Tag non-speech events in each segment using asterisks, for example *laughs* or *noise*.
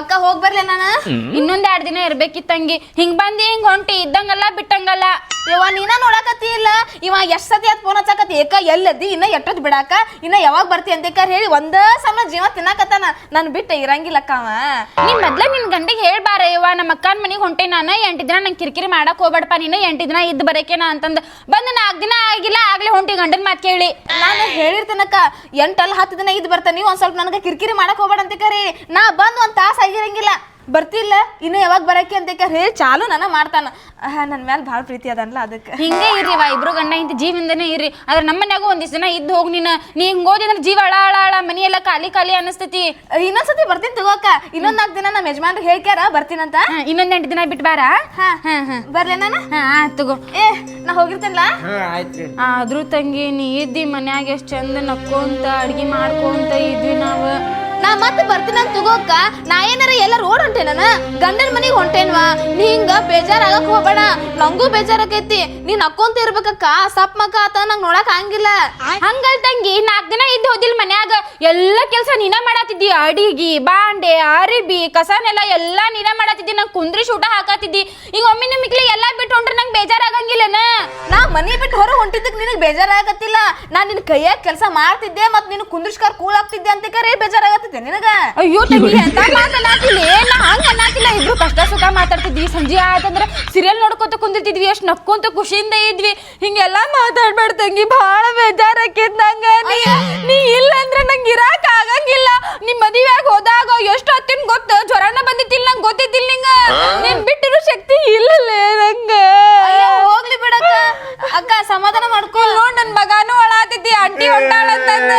ಅಕ್ಕ ಹೋಗ್ ಬರ್ಲೆ ನಾನು? ಇನ್ನೊಂದ್ ಎರಡ್ ದಿನ ಇರ್ಬೇಕಿತ್ತಂಗಿ ಹಿಂಗ್. ಬಂದಿ ಹಿಂಗ್ ಹೊಂಟಿ ಇದ್ದಂಗಲ್ಲ ಬಿಟ್ಟಂಗಲ್ಲ. ಇವ ನೀನ ನೋಡಕತ್ತಿ ಇಲ್ಲ? ಇವ ಎಷ್ಟ್ ಸತಿ ಅದ್ ಫೋನ್ ಹಚ್ಚಕತ್ತಿ? ಏಕ ಎಲ್ಲದಿ ಇನ್ನ ಎಟ್ಟದ್ ಬಿಡಾಕ? ಇನ್ನ ಯಾವಾಗ ಬರ್ತಿ ಅಂತ ಹೇಳಿ ಒಂದ ಸಮ ಜೀವ ತಿನ್ನಾಕತ್ತಾನ. ನನ್ ಬಿಟ್ಟ ಇರಂಗಿಲ್ಲಕ್ಕ ಅವ. ನೀ ಮೊದ್ಲ ನಿನ್ ಗಂಡಿಗೆ ಹೇಳ್ಬಾರ ಇವ ನಮ್ಮ ಅಕ್ಕನ ಮನೆಗೆ ಹೊಂಟೆ ನಾನು ಎಂಟ್ ದಿನ ನಂಗೆ ಕಿರಿಕಿರಿ ಮಾಡಕ್ ಹೋಗ್ಬೇಡಪ್ಪ ನೀನು ಎಂಟ್ ದಿನ ಇದ್ದು ಬರಕೇನ ಅಂತಂದ. ಬಂದ್ ನಾಲ್ಕು ದಿನ ಆಗಿಲ್ಲ ಆಗ್ಲೇ ಹೊಂಟಿ ಗಂಡನ್ ಮಾತ್ ಕೇಳಿ. ನಾನು ಹೇಳಿರ್ತೇನಕ್ಕ ಎಂಟಲ್ಲ ಹತ್ತು ದಿನ ಇದ್ ಬರ್ತಾನೆ ನೀವ್ ಒಂದ್ ಸ್ವಲ್ಪ ನನಗೆ ಕಿರಿಕಿರಿ ಮಾಡಕ್ ಹೋಗ್ಬೇಡ ಅಂತ ಕರಿ ನಾ ಬಂದ್ ಒಂದ್ ತಾಸ ಆಗಿರಂಗಿಲ್ಲ. ಬರ್ತಿಲ್ಲ ಇನ್ನು ಯಾವಾಗ ಬರಕ್ಕೆ ಅಂತ ಹೇ ಚಾಲು ನನ್ನ ಮಾಡ್ತಾನ. ನನ್ನ ನನ್ ಮ್ಯಾಲ ಭಾಳ ಪ್ರೀತಿ ಅದನ್ಲ ಅದಕ್ಕೆ. ಹಿಂಗೆ ಇರ್ರಿ ವಾ ಇಬ್ರು ಗಂಡ ಇಂತ ಜೀವಿಂದನೇ ಇರ್ರಿ. ಆದ್ರೆ ನಮ್ಮ ಮನ್ಯಾಗ ಒಂದಿಷ್ಟು ದಿನ ಇದ್ದು ಹೋಗಿ ನೀನು. ನೀ ಹಿಂಗ್ ಹೋದಿ ಅಂದ್ರೆ ಜೀವ ಅಳ ಅಳ ಅಳ ಮನೆಯೆಲ್ಲ ಎಲ್ಲ ಖಾಲಿ ಖಾಲಿ ಅನಿಸ್ತೈತಿ. ಇನ್ನೊಂದ್ಸತಿ ಬರ್ತೀನಿ ತಗೋಕ. ಇನ್ನೊಂದ್ ನಾಲ್ಕು ದಿನ ನಮ್ಮ ಯಜಮಾನ್ರು ಹೇಳ್ಕ್ಯಾರ ಬರ್ತೀನಂತ. ಇನ್ನೊಂದ್ ಎಂಟು ದಿನ ಬಿಟ್ಟು ಬಾರ? ಹಾ. ಹಾ ಹಾ. ಬರ್ಲೆ ನಾನು? ಹಾ ತಗೋ. ಏ ನಾ ಹೋಗಿರ್ತೇನಲ್ಲ ಹಾ ಆಯ್ತ್ರಿ ಆದ್ರೂ ತಂಗಿ ನೀ ಇದ್ದಿ ಮನ್ಯಾಗ ಎಷ್ಟ್ ಚಂದ ನಕ್ಕೊಂತ ಅಡ್ಗಿ ಮಾಡ್ಕೊಂತ ಇದ್ವಿ ನಾವು. ನಾ ಮತ್ತೆ ಬರ್ತೀನಂತ ತಗೋಕ ನಾ ಏನಾರ ಎಲ್ಲ ರೋಡ್ ಹೊಂಟೇನ ಗಂಡನ ಮನೆಗೆ ಹೊಂಟೇನ್ವಾ? ನೀ ಹಿಂಗ ಬೇಜಾರಾಗಕ್ ಹೋಗಬೇಡ. ನಂಗೂ ಬೇಜಾರಾಗೈತಿ. ನೀ ನಕ್ಕೊಂತ ಇರ್ಬೇಕಕ್ಕ ಸಪ್ ಮಕ್ಕ ಆತ ನಂಗೆ ನೋಡಕ್ ಹಂಗಿಲ್ಲ. ಹಂಗಲ್ ತಂಗಿ ನಾಲ್ಕು ದಿನ ಇದ್ದು ಹೋದಿಲ್ ಮನ್ಯಾಗ ಎಲ್ಲ ಕೆಲ್ಸ ನೀನ ಮಾಡತ್ತಿದ್ದಿ ಅಡಿಗಿ ಬಾಂಡೆ ಅರಿಬಿ ಕಸನೆಲ್ಲ ಎಲ್ಲಾ ನೀನ ಮಾಡತ್ತಿದ್ದಿ ನಂಗೆ ಕುಂದ್ರಿ ಶೂಟ ಹಾಕತ್ತಿದ್ದಿ ಈಗ ಒಮ್ಮೆ ನಿಮ್ಗೆ ಎಲ್ಲ ಬಿಟ್ಟು ಹೊಂಟ್ರೆ ನಂಗೆ ಬೇಜಾರಾಗಂಗಿಲ್ಲನ? ನಾ ಮನೆ ಬಿಟ್ಟು ಹೊರ ಹೊಂಟಿದ್ದಕ್ಕೆ ನಿನಗೆ ಬೇಜಾರಾಗತ್ತಿಲ್ಲ. ನಾ ನಿನ್ನ ಕೈಯಾಗ ಕೆಲಸ ಮಾಡ್ತಿದ್ದೆ ಮತ್ತು ನೀನು ಕುಂದ್ರಿಸ್ಕಾರ ಕೂಲ್ ಆಗ್ತಿದ್ದೆ ಅಂತ ಕರೆ ಬೇಜಾರಾಗತ್ತಿದ್ದೆ. ನಿನಗ? ಅಯ್ಯೋ ತಂಗಿ ಎಂತ ಮಾತನಾತಿಲ್ಲ ನಾ ಹಂಗ ಅನ್ನಾತಿಲ್ಲ ಇಬ್ರು ಕಷ್ಟ ಸುಖ ಮಾತಾಡ್ತಿದ್ವಿ. ಸಂಜೆ ಆಯ್ತಂದ್ರ ಸೀರಿಯಲ್ ನೋಡ್ಕೊತ ಕುಂದಿರ್ತಿದ್ವಿ. ಎಷ್ಟು ನಕ್ಕೊಂತ ಖುಷಿಯಿಂದ ಇದ್ವಿ. ಹಿಂಗೆಲ್ಲ ಮಾತಾಡ್ಬೇಡ ತಂಗಿ. ಭಾಳ ಬೇಜಾರಾಕೈತ್ ನಂಗ. ನೀ ನೀ ಇಲ್ಲ ಅಂದ್ರೆ ನಂಗೆ ಇರಾಕ್ ಆಗಂಗಿಲ್ಲ ನಿಮ್ ಮದುವೆಯಾಗ ಹೋದಾಗ ಎಷ್ಟು ಹೊತ್ತಿನ ಗೊತ್ತ ಜ್ವರನ ಬಂದಿತ್ತಿಲ್ಲ ನಂಗೆ ಗೊತ್ತಿದ್ದಿಲ್ಲ ನಿಂಗ ನೀನ್ ಬಿಟ್ಟಿರೋ ಶಕ್ತಿ ಇಲ್ಲಲೇ ನಂಗ ಅಯ್ಯೋ, ಹೋಗ್ಲಿ ಬಿಡಕ್ಕ ಅಕ್ಕ ಸಮಾಧಾನ ಮಾಡ್ಕೊ ನೋಡ್ ನನ್ ಮಗಾನು ಅಳಾತಿದ್ದಿ ಅಂಟಿ ಹೊಂಟಾಳಂತಂದ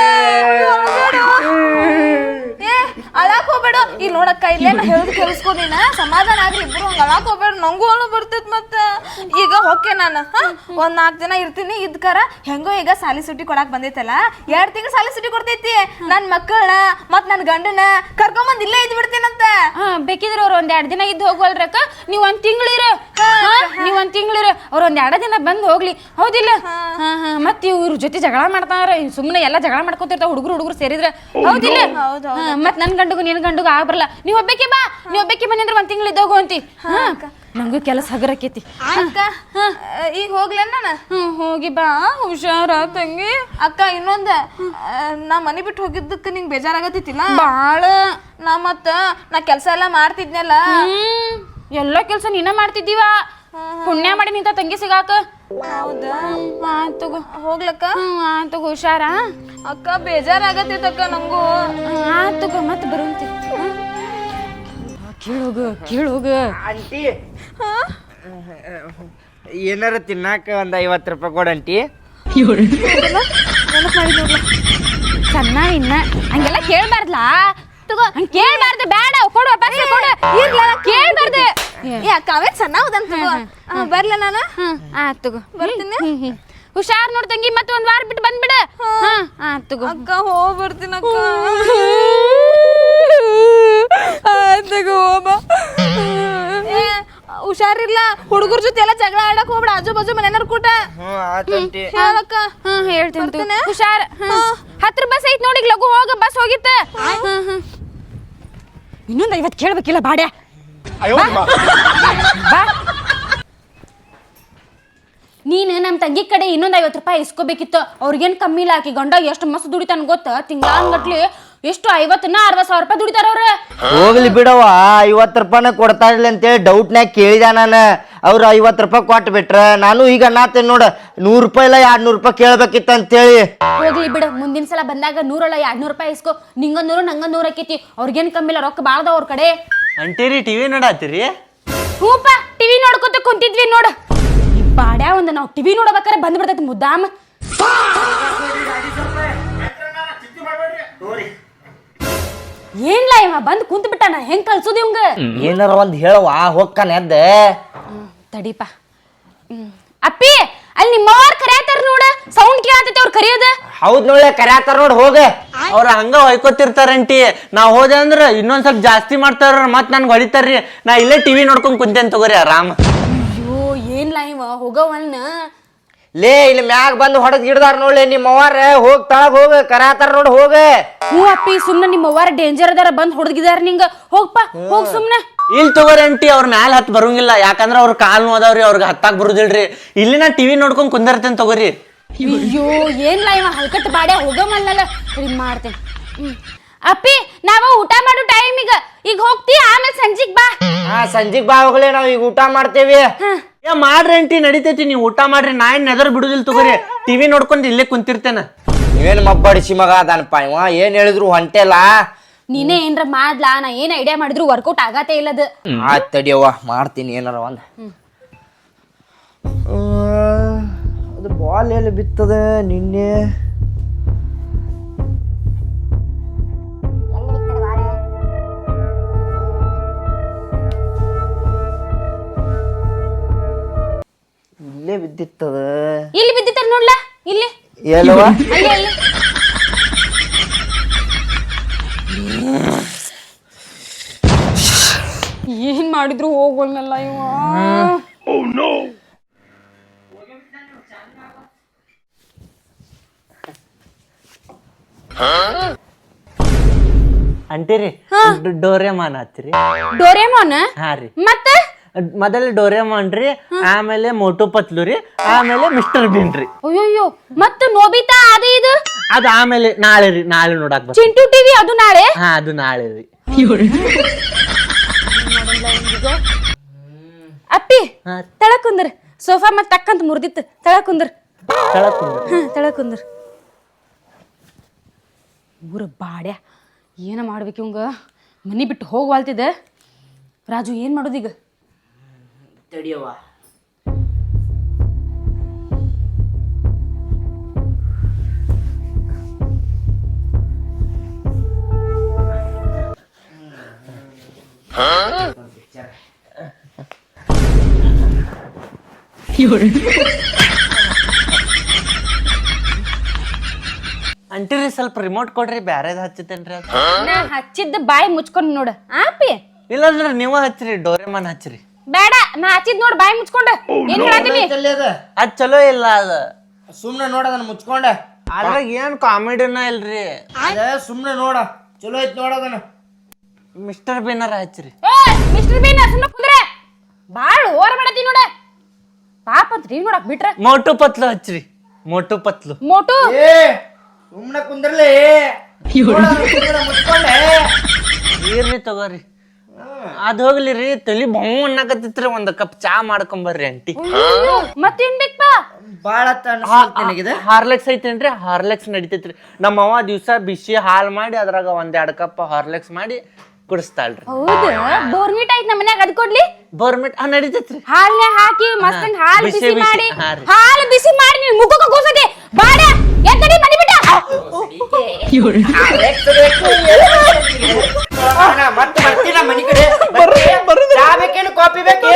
ಏ ಅಳಾಕ್ ಹೋಗ್ಬೇಡ ಇಲ್ಲೇ ನಾ ಹೇಳುದು ಕೇಳಿಸ್ಕೊ ನೀನ. ಸಮಾಧಾನ ಆಗ್ರಿ ಇಬ್ರು ಹಂಗ ಅಳಾಕ್ ಹೋಗ್ಬೇಡ. ನಂಗೂ ಅಳು ಬರ್ತೈತ್ ಮತ್ತ. ಈಗ ಓಕೆ ನಾನು ಹಾ? ಒಂದ್ ನಾಲ್ಕು ದಿನ ಇರ್ತೀನಿ ಇದ್ಕರ ಹೆಂಗೋ ಈಗ ಸಾಲಿ ಸುಟ್ಟಿ ಕೊಡಾಕ್ ಬಂದೈತಲ್ಲ. ಎರಡ್ ತಿಂಗಳು ಸಾಲಿ ಸುಟ್ಟಿ ಕೊಡ್ತೈತಿ. ನನ್ ಮಕ್ಕಳನ್ನ ಮತ್ ನನ್ ಗಂಡನ ಕರ್ಕೊಂಬಂದ್ ಇಲ್ಲೇ ಇದ್ ಬಿಡ್ತೀನಂತ. ಹಾ ಬೇಕಿದ್ರೆ ಅವ್ರು ಒಂದ್ ಎರಡ್ ದಿನ ಇದ್ದು ಹೋಗ್ವಲ್ರಕ್ಕ ನೀವ್ ಒಂದ್ ತಿಂಗಳಿರ ನೀವ್ ಒಂದ್ ತಿಂಗಳಿರ ಅವ್ರ ಒಂದ್ ಎರಡ ದಿನ ಬಂದ್ ಹೋಗ್ಲಿ. ಹೌದಿಲ್ಲ? ಹಾ. ಹಾ ಮತ್ ಇವ್ರ ಜೊತೆ ಜಗಳ ಮಾಡ್ತಾರ ಸುಮ್ಮನೆ ಎಲ್ಲಾ ಜಗಳ ಮಾಡ್ಕೊತಿರ್ತಾವ ಹುಡುಗರು ಹುಡುಗರು ಸೇರಿದ್ರ. ಹೌದಿಲ್ಲ? ಹಾ, ಮತ್ ನನ್ ಗಂಡುಗು ನಿನ್ ಗಂಡಗೂ ಆಗ ಬರಲ್ಲ. ನೀವ್ ಒಬ್ಬಕ್ಕೆ ಬಾ. ನೀವ್ ಒಬ್ಬಕ್ಕೆ ಅಂದ್ರೆ ಒಂದ್ ತಿಂಗಳು ಇದ್ದೋಗು ಅಂತಿ. ನಂಗು ಕೆಲಸ ಹಗರಕೈತಿ. ಅಕ್ಕ ಈಗ ಹೋಗ್ಲೇನ ನಾನು? ಹ್ಮ್ ಹೋಗಿ ಬಾ. ಹುಷಾರ ತಂಗಿ. ಅಕ್ಕ ಇನ್ನೊಂದ ನಾ ಮನಿ ಬಿಟ್ಟು ಹೋಗಿದ್ದಕ್ಕೆ ನಿಂಗೆ ಬೇಜಾರಾಗತ್ತಿತ್ತಿಲ್ಲ ಬಾಳ. ನಾ ಮತ್ತ ನಾ ಕೆಲಸ ಎಲ್ಲ ಮಾಡ್ತಿದ್ನಲ್ಲ? ಎಲ್ಲ ಕೆಲಸ ನೀನ ಮಾಡ್ತಿದ್ದೀವ? ಪುಣ್ಯ ಮಾಡಿ ನಿಂತ ತಂಗಿ ಸಿಗಾಕ ಹೌದಾ? ತಗೋ. ಹೋಗ್ಲಕ್ಕ? ತಗೋ ಹುಷಾರ. ಅಕ್ಕ ಬೇಜಾರಾಗತ್ತೈತಕ್ಕ ನಂಗೂ. ಆತ್ ತಗೋ ಮತ್ತೆ ಬರುವಂತಿ. ಕೇಳೋಗ ಕೇಳೋಗು. ಆಂಟಿ. ಏನಾರ ತಿನ್ನಾಕ ಒಂದ್ ಐವತ್ತು ರೂಪಾಯಿ ಕೊಡಂಟಿ ಸಣ್ಣ ಇನ್ನ. ಹಂಗೆಲ್ಲ ಕೇಳ್ಬಾರ್ದಲ್ಲ ತಗೋ ಹಂಗ್ ಕೇಳ್ಬಾರ್ದು ಬೇಡ. ಕೊಡು ವಾಪಸ್ ಕೊಡು. ಇರ್ಲ ಕೇಳಬಾರ್ದು. ಏ ಅಕ್ಕ ಅವೇ ಹೌದಂತ ಬರ್ಲ ನಾನು? ಆ ತಗೋ. ಬರ್ತೀನಿ. ಹುಷಾರ್ ನೋಡ್ತಂಗಿ ಮತ್ತೆ ಒಂದ್ ವಾರ ಬಿಟ್ಟು ಬಂದ್ಬಿಡ. ಹಾ. ತಗೋ. ಅಕ್ಕ ಹೋಗ್ ಬರ್ತೀನಿ ಅಕ್ಕ ಆತ್ ಗೋಮ ಹೋಮ. ಹುಷಾರಿಲ್ಲ ಹುಡುಗರ ಜೊತೆ ಎಲ್ಲ ಜಗಳ ಆಡಕ್ ಹೋಗ್ಬಿಡ. ಆಜು ಬಾಜು ಮನೆಯವ್ರ ಕೂಟ. ಹ್ಞೂ ಆತಂಟಿ ಹೇಳಕ್ಕ ಹಾ ಹೇಳ್ತೀನಿ ತಗೋ. ಬರ್ತೀನ? ಹುಷಾರ್. ಹಾ. ಹತ್ರ ಬಸ್ ಐತ್ ನೋಡಿ ಲಘು ಹೋಗ ಬಸ್ ಹೋಗಿತ್ತ. ಇನ್ನೊಂದ್ ಐವತ್ ಕೇಳ್ಬೇಕಿಲ್ಲ ಬಾಡ್ಯ. ಬಾ. ನೀನು ನಮ್ಮ ತಂಗಿ ಕಡೆ ಇನ್ನೊಂದ್ ಐವತ್ತು ರೂಪಾಯಿ ಇಸ್ಕೋಬೇಕಿತ್ತು. ಅವ್ರಿಗೇನ್ ಕಮ್ಮಿ ಇಲ್ಲ ಆಕಿ ಗಂಡ ಎಷ್ಟು ಮಸ್ತ್ ದುಡಿತಾನ ಗೊತ್ತ? ತಿಂಗಳಾನ್ಗಟ್ಲಿ ಎಷ್ಟು ಐವತ್ತನ್ನ ಅರವತ್ ಸಾವಿರ ರೂಪಾಯಿ ದುಡಿತಾರ ಅವ್ರ? ಹೋಗ್ಲಿ ಬಿಡವ ಐವತ್ತು ರೂಪಾಯಿನ ಕೊಡ್ತಾ ಇರ್ಲಿ ಅಂತೇಳಿ ಡೌಟ್ನ್ಯಾಗ ಕೇಳಿದ ನಾನು? ಅವ್ರು ಐವತ್ತು ರೂಪಾಯಿ ಕೊಟ್ಟು ಬಿಟ್ರೆ ನಾನು ಈಗ ಅನ್ನತ್ತೇನೆ ನೋಡ ನೂರು ರೂಪಾಯಿ ಇಲ್ಲ ಎರಡು ನೂರು ರೂಪಾಯಿ ಕೇಳ್ಬೇಕಿತ್ತು ಅಂತೇಳಿ. ಹೋಗ್ಲಿ ಬಿಡು ಮುಂದಿನ ಸಲ ಬಂದಾಗ ನೂರಲ್ಲ ಎರಡ್ ನೂರು ರೂಪಾಯಿ ಇಸ್ಕೋ. ನಿಂಗ ನೂರು ನಂಗ ನೂರು ಆಕೈತಿ ಅವ್ರಿಗೇನ್ ಕಮ್ಮಿಲ್ಲ ರೊಕ್ಕ ಬಾಳ್ದ ಅವ್ರ ಕಡೆ. ಅಂಟೇರಿ ಟಿವಿ ನೋಡಾತಿರಿ ಹೂಪ ಟಿವಿ ನೋಡ್ಕೊತ ಕುಂತಿದ್ವಿ ನೋಡ. ಈ ಬಾಡ್ಯಾ ಒಂದು ನಾವು ಟಿವಿ ನೋಡ್ಬೇಕಾರೆ ಬಂದ್ಬಿಡ್ತೈತಿ ಮುದ್ದಾಮ. ಏನ್ಲ ಇವ? ಬಂದ್ ಕುಂತ ಬಿಟ್ಟಾನ ಹೆಂಗ್ ಕಳ್ಸೋದು ಇವಂಗ? ಏನಾರ ಒಂದ್ ಹೇಳುವ ಹೊಕ್ಕನ ಎದ್ದ. ತಡಿಪ. ಅಪ್ಪಿ ಅಲ್ಲಿ ನಿಮ್ಮವ್ರ ಕರ್ಯಾತಾರ ನೋಡ ಸೌಂಡ್ ಕೇಳತೈತಿ ಅವ್ರ ಕರಿಯೋದ? ಹೌದ್ ನೋಡ್ಲೆ ಕರ್ಯಾತಾರ ನೋಡಿ ಹೋಗ. ಅವ್ರ ಹಂಗ ಹೊಯ್ಕೋತಿರ್ತಾರಂಟಿ ನಾ ಹೋದೆ ಅಂದ್ರ ಇನ್ನೊಂದ್ ಸ್ವಲ್ಪ ಜಾಸ್ತಿ ಮಾಡ್ತಾರ ಮತ್ ನನ್ಗೆ ಹೊಡಿತಾರ್ರಿ ನಾ ಇಲ್ಲೇ ಟಿವಿ ನೋಡ್ಕೊಂಡ್ ಕುಂತೇನ್ ತಗೋರಿ ಆರಾಮ್. ಅಯ್ಯೋ ಏನ್ಲ ಇವ? ಹೋಗವನ್ನ ಲೇ ಇಲ್ಲಿ ಮ್ಯಾಗ ಬಂದು ಹೊಡೆದ್ ಗಿಡದಾರ ನೋಡ್ಲಿ ನಿಮ್ಮ ಅವ್ವಾರ. ಹೋಗ್ ತಳಗ್ ಹೋಗ ಕರಾತಾರ ನೋಡ್ ಹೋಗ. ಹ್ಞೂ ಅಪ್ಪಿ ಸುಮ್ನೆ ನಿಮ್ಮ ಅವ್ವಾರ ಡೇಂಜರ್ ಅದಾರ ಬಂದ್ ಹೊಡೆದಿದಾರ ನಿಂಗ. ಹೋಗ್ಪ ಹೋಗ್ ಸುಮ್ನೆ. ಇಲ್ಲಿ ತಗೋರಿ ಅಂಟಿ ಅವ್ರ ಮ್ಯಾಲ ಹತ್ ಬರಂಗಿಲ್ಲ. ಯಾಕಂದ್ರ ಅವ್ರ ಕಾಲ್ ನೋದವ್ರಿ ಅವ್ರಿಗೆ ಹತ್ತಾಕ್ ಬರುದಿಲ್ರಿ. ಇಲ್ಲಿ ನಾ ಟಿವಿ ನೋಡ್ಕೊಂಡ್ ಕುಂದಿರ್ತೇನೆ ತಗೋರಿ. ಅಯ್ಯೋ ಏನ್ಲ ಇವ ಹಲ್ಕಟ್ ಬಾಡೆ ಹೋಗಮಲ್ಲಲ್ಲ ಇದು ಮಾಡ್ತೇನೆ. ಹ್ಮ್. ಅಪ್ಪಿ ನಾವು ಊಟ ಮಾಡೋ ಟೈಮಿಗ ಈಗ. ಹೋಗ್ತಿ ಆಮೇಲೆ ಸಂಜಿಗ್ ಬಾ. ಹಾ ಸಂಜಿಗ್ ಬಾ ಹೋಗ್ಲಿ ನಾವ್ ಈಗ ಊಟ ಮಾಡ್ತೇವಿ. ಏ ಮಾಡ್ರಿ ಅಂಟಿ ನಡಿತೈತಿ. ನೀವು ಊಟ ಮಾಡ್ರಿ. ನಾ ಏನ್ ನೆದರ್ ಬಿಡುದಿಲ್ಲ ತಗೋರಿ. ಟಿವಿ ನೋಡ್ಕೊಂಡು ಇಲ್ಲೇ ಕುಂತಿರ್ತೇನೆ. ನೀವೇನ್ ಮಬ್ಬಡಿಸಿ ಮಗ ಅದಾನಪ್ಪ ಇವ? ಏನ್ ಹೇಳಿದ್ರು ಹೊಂಟೆಲ್ಲ? ನೀನೇ ಏನ್ರ ಮಾಡ್ಲಾ? ನಾ ಏನ್ ಐಡಿಯಾ ಮಾಡಿದ್ರು ವರ್ಕೌಟ್ ಆಗತ್ತೇ ಇಲ್ಲದ ಆಯ್ತು ತಡಿಯವ್ವ ಮಾಡ್ತೀನಿ ಏನಾರ ಒಂದ್. ಅದು ಬಾಲ್ ಎಲ್ಲಿ ಬಿತ್ತದ ನಿನ್ನೆ? ಬಿದ್ದಿತ್ತದ. ಇಲ್ಲಿ ಬಿದ್ದಿತ್ತಾರ ನೋಡ್ಲ? ಇಲ್ಲಿ. ಎಲ್ಲವ ಅಲ್ಲಿ ಅಲ್ಲಿ. ಏನ್ ಮಾಡಿದ್ರು ಹೋಗೋಲ್ನಲ್ಲ ಇವ? ಅಂತೀರಿ ಡೋರೆಮಾನ್ ಹಚ್ಚ್ರಿ. ಡೋರೇಮೋನ್? ಹಾ ರೀ ಮತ್ತೆ? ಮೊದಲ ಡೋರೆಮಾನ್ ರೀ ಆಮೇಲೆ ಮೋಟು ಪತ್ಲು ರೀ ಆಮೇಲೆ ಮಿಸ್ಟರ್ ಬೀನ್ ರೀ. ಅಯ್ಯೋ ಮತ್ತೆ ನೋಬಿತಾ ಅದು ಇದು? ಅದು ಆಮೇಲೆ ನಾಳೆ ರೀ ನಾಳೆ ನೋಡಕ್ ಬರ್ತೀನಿ. ಚಿಂಟು ಟಿವಿ ಅದು ನಾಳೆ? ಹಾ ಅದು ನಾಳೆ ರೀ. ಅಪ್ಪಿ ಹಾ. ತಳ ಕುಂದ್ರ. ಸೋಫಾ ಮತ್ತೆ ತಕ್ಕಂತ ಮುರ್ದಿತ್ತು. ತಳ ಕುಂದ್ರ. ಕೆಳಗ್ ಕುಂದ್ರಿ. ಹಾ ತಳ ಕುಂದ್ರ. ಊರ ಬಾಡ್ಯ. ಏನ ಮಾಡ್ಬೇಕು ಇವಂಗ? ಮನಿ ಬಿಟ್ಟು ಹೋಗ್ವಾಲ್ತಿದ್ದೆ ರಾಜು ಏನ್ ಮಾಡೋದೀಗ ತಡಿಯವ್ವ ಅಂಟಿರಿ ಸ್ವಲ್ಪ ರಿಮೋಟ್ ಕೊಡ್ರಿ ಬ್ಯಾರೇದ್ ಹಚ್ಚತೇನ್ರಿ ಅದು. ನಾ ಹಚ್ಚಿದ್ದ ಬಾಯಿ ಮುಚ್ಕೊಂಡ್ ನೋಡ. ಆ ಅಪ್ಪಿ? ಇಲ್ಲಾಂದ್ರ ನೀವ ಹಚ್ಚ್ರಿ ಡೋರೆಮಾನ್ ಹಚ್ಚ್ರಿ. ಬೇಡ ನಾ ಹಚ್ಚಿದ್ ನೋಡ್ ಬಾಯಿ ಮುಚ್ಕೊಂಡ. ಏನ್ ಹೇಳತ್ತೀನಿ ಅದ್? ಚಲೋ ಇಲ್ಲ ಅದ. ಸುಮ್ನೆ ನೋಡ ಅದನ್ನ ಮುಚ್ಕೊಂಡ. ಅದ್ರಾಗ ಏನ್ ಕಾಮಿಡಿನ ಇಲ್ರಿ? ಅದ ಸುಮ್ನೆ ನೋಡ ಚಲೋ ಐತ್ ನೋಡದನ ಮಿಸ್ಟರ್ ಬೀನರ್ ಹಚ್ಚ್ರಿ ಏ ಮಿಸ್ಟರ್ ಬೀನ್ ಸುಮ್ಮನೆ ಕುಂದ್ರೆ. ಬಾಳ್ ಓರ ಮಾಡತಿ ನೋಡ. ಪಾಪ ಅಂತ ನೋಡಕ್ ಬಿಟ್ರ. ಮೋಟು ಪತ್ಲು ಹಚ್ಚ್ರಿ ಮೋಟು ಪತ್ಲು. ಮೋಟು? ಏ ಸುಮ್ನೆ ಕುಂದ್ರಲಿ ಮುಚ್ಕೊಂಡೆ. ಇರ್ಲಿ ತಗೋರಿ. ಅದ್ ಹೋಗ್ಲಿ ರೀ ತಲಿ ಬಹು ಅನ್ನಕತ್ತಿತ್ರಿ ಒಂದ್ ಕಪ್ ಚಾ ಮಾಡ್ಕೊಂಬರ್ರಿ ಅಂಟಿ. ಮತ್ತೇನ್ ಬೇಕಪ್ಪ ಬಾಳ ಅನ್ಸುತ್ತೆ ಹಾರ್ಲೆಕ್ಸ್ ಐತೇನ್ರಿ ಹಾರ್ಲೆಕ್ಸ್ ನಡಿತೈತ್ರಿ. ನಮ್ಮ ಅವ್ವ ದಿವ್ಸ ಬಿಸಿ ಹಾಲ್ ಮಾಡಿ ಅದ್ರಾಗ ಒಂದ್ ಎರಡ್ ಕಪ್ ಹಾರ್ಲೆಕ್ಸ್ ಮಾಡಿ ಕುಡಿಸ್ತಾಳ್ರಿ. ಹೌದಾ ಬೋರ್ಮಿಟ್ ಐತ್ ನಮ್ಮ ಮನ್ಯಾಗ ಅದ್ ಕೊಡ್ಲಿ. ಬೋರ್ಮಿಟ್ ಹಾ ನಡಿತೈತ್ರಿ. ಹಾಲ್ನೇ ಹಾಕಿ ಮಸ್ತ್ ಹಾಲ್ ಬಿಸಿ ಮಾಡಿ ಹಾಲ್ ಬಿಸಿ ಮಾಡಿ ನೀನ್ ಮುಖಕ್ಕೆ ಕೂಸತಿ ಬಾಡ. ಎತ್ತಡಿ ಮನಿ *laughs* ಮತ್ತೆ ಮನಿ ಕಡೆ ಕಾಫಿ ಬೇಕು ಬೇಕು?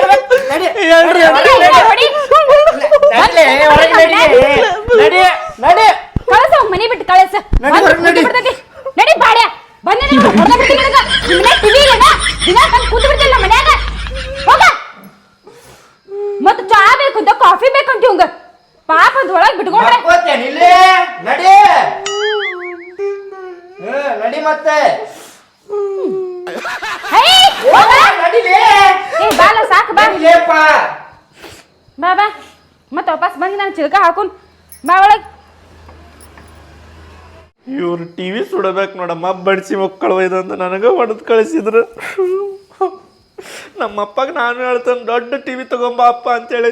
ಹೊರಗೆ ಹೊರಗೆ ಬಿಟ್ಟು ಕಳಸ ನಡಿ, ಹೊರಗ್ ನಡಿ. ನಡಿ ಬಾಡ್ಯ ಮನ್ಯಾಗ ಟಿವಿ ಮನ್ಯಾಗ ಹೋಗ ಚಾ ಬೇಕು ಅಂತ ಕಾಫಿ ಬೇಕಂತ ಇವಂಗ ಪಾಪ ಅದ್ ಒಳಗ್ ಬಿಟ್ಕೊಂಡ್ರೆ ಮಕ್ಕೋತೇನ್ ಇಲ್ಲೇ? ನಡಿ ಹ್ಮ್, ನಡಿ ಮತ್ತೆ ಹೇ, ಹೋಗ. ನಡಿಲೇ. ಏ ಬಾಲ ಸಾಕು ಬಾ ನಡಿಲೇಪ್ಪ. ಬಾ ಬಾ ಮತ್ತೆ ವಾಪಸ್ ಬಂದು ನಾನು ಚಿಲ್ಕ ಹಾಕೊಂಡ್ ಬಾ ಒಳಗ್ ಇವ್ರು ಟಿವಿ ಸುಡಬೇಕು ನೋಡಮ್ಮ ಬಡಿಸಿ ಮಕ್ಕಳು ಒಯ್ದಂತ ನನಗೆ ಹೊಡೆದು ಕಳಿಸಿದ್ರು ನಮ್ಮ ಅಪ್ಪಗೆ ನಾನು ಹೇಳ್ತೇನೆ ದೊಡ್ಡ ಟಿವಿ ತಗೊಂಬ ಅಪ್ಪ ಅಂತೇಳಿ